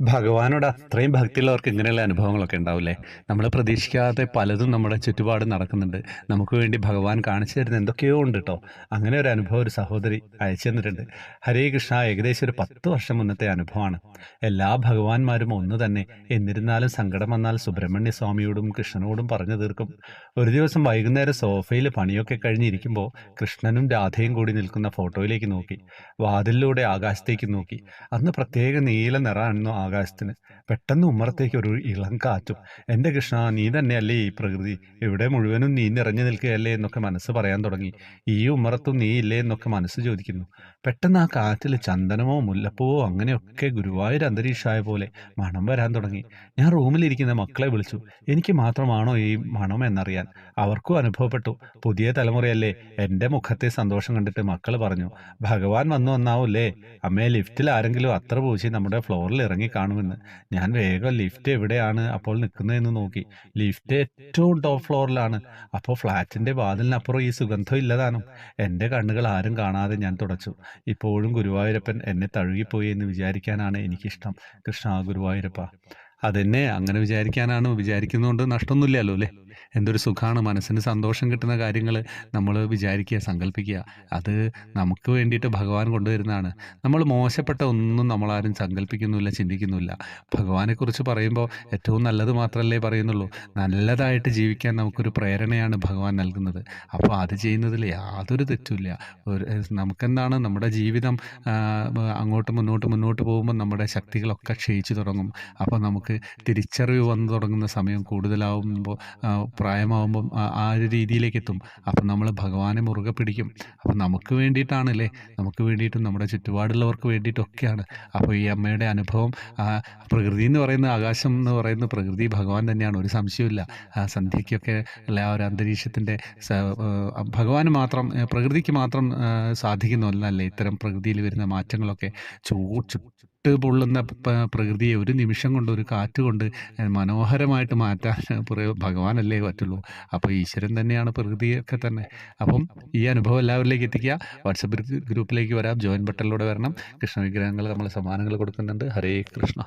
ഭഗവാനോട് അത്രയും ഭക്തിയുള്ളവർക്ക് ഇങ്ങനെയുള്ള അനുഭവങ്ങളൊക്കെ ഉണ്ടാവില്ലേ? നമ്മൾ പ്രതീക്ഷിക്കാതെ പലതും നമ്മുടെ ചുറ്റുപാട് നടക്കുന്നുണ്ട്. നമുക്ക് വേണ്ടി ഭഗവാൻ കാണിച്ചു തരുന്ന എന്തൊക്കെയോ ഉണ്ട് കേട്ടോ അങ്ങനെ ഒരു അനുഭവം ഒരു സഹോദരി അയച്ചു തന്നിട്ടുണ്ട്. ഹരേ കൃഷ്ണ ഏകദേശം ഒരു പത്ത് വർഷം മുന്നത്തെ അനുഭവമാണ്. എല്ലാ ഭഗവാന്മാരും ഒന്ന് തന്നെ. എന്നിരുന്നാലും സങ്കടം വന്നാൽ സുബ്രഹ്മണ്യ സ്വാമിയോടും കൃഷ്ണനോടും പറഞ്ഞു തീർക്കും. ഒരു ദിവസം വൈകുന്നേരം സോഫയിൽ പണിയൊക്കെ കഴിഞ്ഞിരിക്കുമ്പോൾ കൃഷ്ണനും രാധയും കൂടി നിൽക്കുന്ന ഫോട്ടോയിലേക്ക് നോക്കി. വാതിലിലൂടെ ആകാശത്തേക്ക് നോക്കി. അന്ന് പ്രത്യേക നീല നിറമായിരുന്നു ആകാശത്തിന്. പെട്ടെന്ന് ഉമ്മറത്തേക്ക് ഒരു ഇളം കാറ്റും എന്റെ കൃഷ്ണ നീ തന്നെയല്ലേ ഈ പ്രകൃതി? ഇവിടെ മുഴുവനും നീ നിറഞ്ഞു നിൽക്കുകയല്ലേ? എന്നൊക്കെ മനസ്സ് പറയാൻ തുടങ്ങി. ഈ ഉമ്മറത്തും നീ ഇല്ലേ? എന്നൊക്കെ മനസ്സ് ചോദിക്കുന്നു. പെട്ടെന്ന് ആ കാറ്റിൽ ചന്ദനമോ മുല്ലപ്പൂവോ അങ്ങനെയൊക്കെ ഗുരുവായൂർ അന്തരീക്ഷമായ പോലെ മണം വരാൻ തുടങ്ങി. ഞാൻ റൂമിലിരിക്കുന്ന മക്കളെ വിളിച്ചു. എനിക്ക് മാത്രമാണോ ഈ മണം എന്നറിയാൻ? അവർക്കും അനുഭവപ്പെട്ടു. പുതിയ തലമുറയല്ലേ. എന്റെ മുഖത്തെ സന്തോഷം കണ്ടിട്ട് മക്കൾ പറഞ്ഞു ഭഗവാൻ വന്നു വന്നാവൂല്ലേ അമ്മയെ ലിഫ്റ്റിൽ ആരെങ്കിലും അത്ര പൂശി നമ്മുടെ ഫ്ലോറിൽ ഇറങ്ങി കാണുമെന്ന്. ഞാൻ വേഗം ലിഫ്റ്റ് എവിടെയാണ് അപ്പോൾ നിൽക്കുന്നതെന്ന് നോക്കി. ലിഫ്റ്റ് ഏറ്റവും ടോപ്പ് ഫ്ലോറിലാണ് അപ്പോൾ ഫ്ലാറ്റിന്റെ വാതിലിനപ്പുറം ഈ സുഗന്ധം ഇല്ലതാനും. എന്റെ കണ്ണുകൾ ആരും കാണാതെ ഞാൻ തുടച്ചു. ഇപ്പോഴും ഗുരുവായൂരപ്പൻ എന്നെ തഴുകിപ്പോയി എന്ന് വിചാരിക്കാനാണ് എനിക്കിഷ്ടം. കൃഷ്ണ ഗുരുവായൂരപ്പ. അതെന്നെ. അങ്ങനെ വിചാരിക്കാനാണ്. വിചാരിക്കുന്നതുകൊണ്ട് നഷ്ടമൊന്നുമില്ലല്ലോ അല്ലേ? എന്തൊരു സുഖമാണ് മനസ്സിന് സന്തോഷം കിട്ടുന്ന കാര്യങ്ങൾ നമ്മൾ വിചാരിക്കുക സങ്കല്പിക്കുക. അത് നമുക്ക് വേണ്ടിയിട്ട് ഭഗവാൻ കൊണ്ടുവരുന്നതാണ്. നമ്മൾ മോശപ്പെട്ട ഒന്നും നമ്മളാരും സങ്കല്പിക്കുന്നില്ല ചിന്തിക്കുന്നില്ല ഭഗവാനെക്കുറിച്ച് പറയുമ്പോൾ ഏറ്റവും നല്ലത് മാത്രമല്ലേ പറയുന്നുള്ളൂ. നല്ലതായിട്ട് ജീവിക്കാൻ നമുക്കൊരു പ്രേരണയാണ് ഭഗവാൻ നൽകുന്നത്. അപ്പോൾ അത് ചെയ്യുന്നതിൽ യാതൊരു തെറ്റുമില്ല. ഒരു നമുക്കെന്താണ്? നമ്മുടെ ജീവിതം അങ്ങോട്ട് മുന്നോട്ട് മുന്നോട്ട് പോകുമ്പോൾ നമ്മുടെ ശക്തികളൊക്കെ ക്ഷയിച്ചു തുടങ്ങും. അപ്പോൾ നമുക്ക് തിരിച്ചറിവ് വന്നു തുടങ്ങുന്ന സമയം കൂടുതലാവുമ്പോൾ പ്രായമാവുമ്പം ആ- ഒരു രീതിയിലേക്ക് എത്തും അപ്പം നമ്മൾ ഭഗവാനെ മുറുകെ പിടിക്കും. അപ്പം നമുക്ക് വേണ്ടിയിട്ടാണല്ലേ? നമുക്ക് വേണ്ടിയിട്ടും നമ്മുടെ ചുറ്റുപാടുള്ളവർക്ക് വേണ്ടിയിട്ടൊക്കെയാണ്. അപ്പോൾ ഈ അമ്മയുടെ അനുഭവം പ്രകൃതി എന്ന് പറയുന്ന ആകാശം എന്ന് പറയുന്ന പ്രകൃതി ഭഗവാൻ തന്നെയാണ്. ഒരു സംശയമില്ല ആ സന്ധ്യയ്ക്കൊക്കെ അല്ല ആ ഒരു അന്തരീക്ഷത്തിന്റെ ഭഗവാന് മാത്രം പ്രകൃതിക്ക് മാത്രം സാധിക്കുന്ന ഒന്നല്ലേ. ഇത്തരം പ്രകൃതിയിൽ വരുന്ന മാറ്റങ്ങളൊക്കെ ചൂ ചുട്ട് പൊള്ളുന്ന പ്രകൃതിയെ ഒരു നിമിഷം കൊണ്ട് ഒരു കാറ്റ് കൊണ്ട് മനോഹരമായിട്ട് മാറ്റാൻ ഭഗവാനല്ലേ പറ്റുള്ളൂ. അപ്പോൾ ഈശ്വരൻ തന്നെയാണ് പ്രകൃതിയൊക്കെ തന്നെ. അപ്പം ഈ അനുഭവം എല്ലാവരിലേക്ക് എത്തിക്കുക. വാട്സപ്പ് ഗ്രൂപ്പിലേക്ക് വരാം. ജോയിൻ ബട്ടണിലൂടെ വരണം. കൃഷ്ണ വിഗ്രഹങ്ങൾ നമ്മൾ സമ്മാനങ്ങൾ കൊടുക്കുന്നുണ്ട്. ഹരേ കൃഷ്ണ.